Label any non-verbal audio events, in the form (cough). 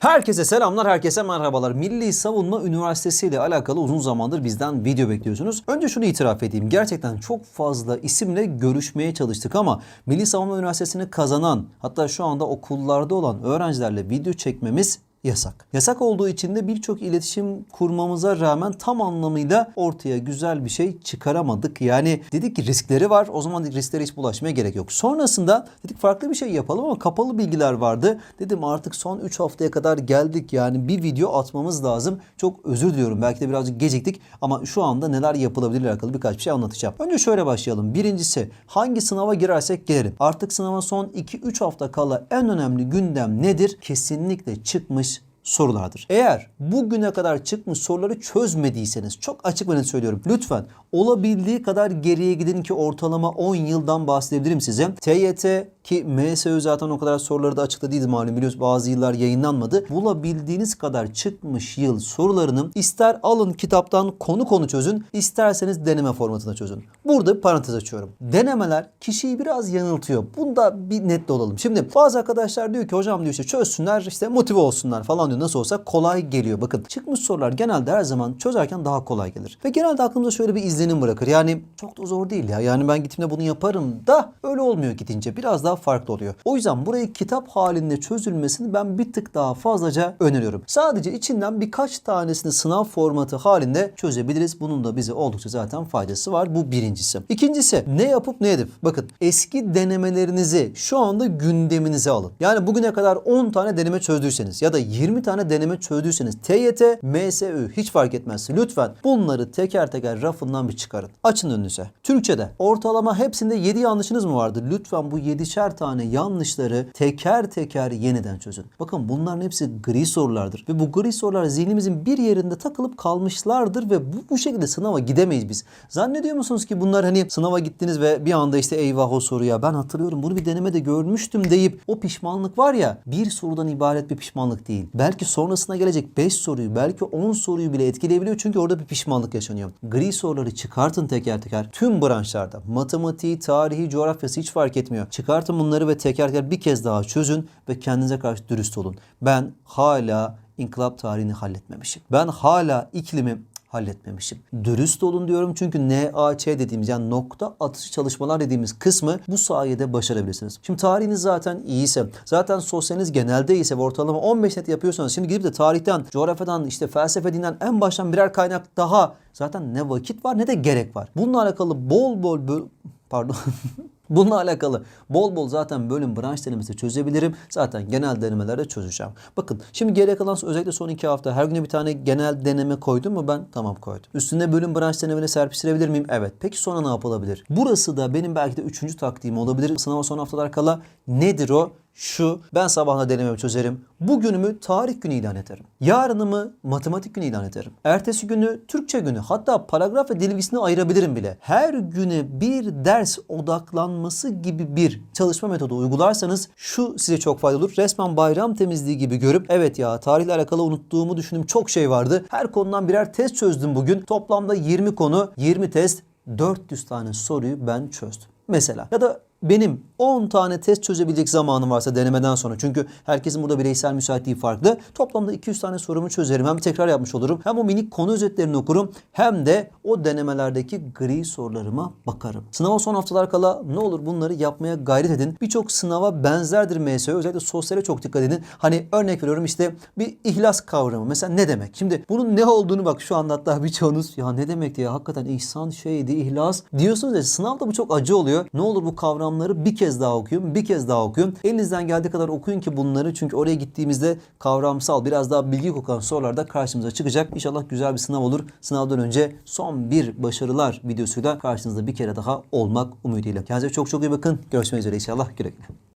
Herkese selamlar, herkese merhabalar. Milli Savunma Üniversitesi ile alakalı uzun zamandır bizden video bekliyorsunuz. Önce şunu itiraf edeyim. Gerçekten çok fazla isimle görüşmeye çalıştık ama Milli Savunma Üniversitesi'ni kazanan, hatta şu anda okullarda olan öğrencilerle video çekmemiz yasak. Yasak olduğu için de birçok iletişim kurmamıza rağmen tam anlamıyla ortaya güzel bir şey çıkaramadık. Yani dedik ki riskleri var. O zaman risklere hiç bulaşmaya gerek yok. Sonrasında dedik farklı bir şey yapalım ama kapalı bilgiler vardı. Dedim artık son 3 haftaya kadar geldik. Yani bir video atmamız lazım. Çok özür diliyorum. Belki de birazcık geciktik ama şu anda neler yapılabilir alakalı birkaç bir şey anlatacağım. Önce şöyle başlayalım. Birincisi hangi sınava girersek girelim. Artık sınava son 2-3 hafta kala en önemli gündem nedir? Kesinlikle çıkmış sorulardır. Eğer bugüne kadar çıkmış soruları çözmediyseniz çok açık ve net söylüyorum. Lütfen olabildiği kadar geriye gidin ki ortalama 10 yıldan bahsedebilirim size. TYT ki MSÖ zaten o kadar soruları da açıkladıydı malum biliyorsunuz bazı yıllar yayınlanmadı. Bulabildiğiniz kadar çıkmış yıl sorularını ister alın kitaptan konu konu çözün isterseniz deneme formatında çözün. Burada bir parantez açıyorum. Denemeler kişiyi biraz yanıltıyor. Bunda bir net olalım. Şimdi bazı arkadaşlar diyor ki hocam diyor işte çözsünler işte motive olsunlar falan diyor. Nasıl olsa kolay geliyor. Bakın çıkmış sorular genelde her zaman çözerken daha kolay gelir. Ve genelde aklımıza şöyle bir izlenim bırakır. Yani çok da zor değil ya. Yani ben gittiğimde bunu yaparım da öyle olmuyor gidince. Biraz daha farklı oluyor. O yüzden burayı kitap halinde çözülmesini ben bir tık daha fazlaca öneriyorum. Sadece içinden birkaç tanesini sınav formatı halinde çözebiliriz. Bunun da bize oldukça zaten faydası var. Bu birincisi. İkincisi ne yapıp ne edip. Bakın eski denemelerinizi şu anda gündeminize alın. Yani bugüne kadar 10 tane deneme çözdüyseniz ya da 20 tane deneme çözdüyseniz TYT, MSÜ hiç fark etmez. Lütfen bunları teker teker rafından bir çıkarın. Açın önünüze. Türkçe'de ortalama hepsinde 7 yanlışınız mı vardı? Lütfen bu 7'şer tane yanlışları teker teker yeniden çözün. Bakın bunların hepsi gri sorulardır. Ve bu gri sorular zihnimizin bir yerinde takılıp kalmışlardır ve bu, bu şekilde sınava gidemeyiz biz. Zannediyor musunuz ki bunlar hani sınava gittiniz ve bir anda işte eyvah o soruya ben hatırlıyorum bunu bir denemede görmüştüm deyip o pişmanlık var ya bir sorudan ibaret bir pişmanlık değil. Belki sonrasına gelecek 5 soruyu belki 10 soruyu bile etkileyebiliyor çünkü orada bir pişmanlık yaşanıyor. Gri soruları çıkartın teker teker tüm branşlarda matematiği, tarihi, coğrafyası hiç fark etmiyor. Çıkartın bunları ve teker teker bir kez daha çözün ve kendinize karşı dürüst olun. Ben hala inkılap tarihini halletmemişim. Ben hala iklimi halletmemişim. Dürüst olun diyorum çünkü NAÇ dediğimiz yani nokta atışı çalışmalar dediğimiz kısmı bu sayede başarabilirsiniz. Şimdi tarihiniz zaten iyiyse, zaten sosyaliniz genelde iyiyse ve ortalama 15 net yapıyorsanız şimdi gidip de tarihten, coğrafyadan, işte felsefe dinden en baştan birer kaynak daha zaten ne vakit var ne de gerek var. Bununla alakalı bol bol böl- pardon (laughs) Bununla alakalı bol bol zaten bölüm branş denemesi çözebilirim. Zaten genel denemelerde çözeceğim. Bakın şimdi geriye kalan özellikle son iki hafta her güne bir tane genel deneme koydum mu ben? Tamam koydum. Üstüne bölüm branş denemeni serpiştirebilir miyim? Evet. Peki sonra ne yapılabilir? Burası da benim belki de üçüncü taktiğim olabilir. Sınava son haftalar kala nedir o? Şu ben sabahla denememi çözerim. Bugünümü tarih günü ilan ederim. Yarınımı matematik günü ilan ederim. Ertesi günü Türkçe günü hatta paragraf ve dil bilgisini ayırabilirim bile. Her güne bir ders odaklanması gibi bir çalışma metodu uygularsanız şu size çok faydalı olur. Resmen bayram temizliği gibi görüp evet ya tarihle alakalı unuttuğumu düşündüğüm çok şey vardı. Her konudan birer test çözdüm bugün. Toplamda 20 konu, 20 test, 400 tane soruyu ben çözdüm. Mesela ya da benim 10 tane test çözebilecek zamanım varsa denemeden sonra çünkü herkesin burada bireysel müsaitliği farklı. Toplamda 200 tane sorumu çözerim. Hem tekrar yapmış olurum. Hem o minik konu özetlerini okurum. Hem de o denemelerdeki gri sorularıma bakarım. Sınava son haftalar kala ne olur bunları yapmaya gayret edin. Birçok sınava benzerdir MSÖ. Özellikle sosyale çok dikkat edin. Hani örnek veriyorum işte bir ihlas kavramı. Mesela ne demek? Şimdi bunun ne olduğunu bak şu anda hatta birçoğunuz ya ne demekti ya hakikaten ihsan şeydi ihlas diyorsunuz ya sınavda bu çok acı oluyor. Ne olur bu kavram kavramları bir kez daha okuyun, bir kez daha okuyun. Elinizden geldiği kadar okuyun ki bunları çünkü oraya gittiğimizde kavramsal biraz daha bilgi kokan sorular da karşımıza çıkacak. İnşallah güzel bir sınav olur. Sınavdan önce son bir başarılar videosuyla karşınızda bir kere daha olmak umuduyla. Kendinize çok çok iyi bakın. Görüşmek üzere inşallah. Güle güle.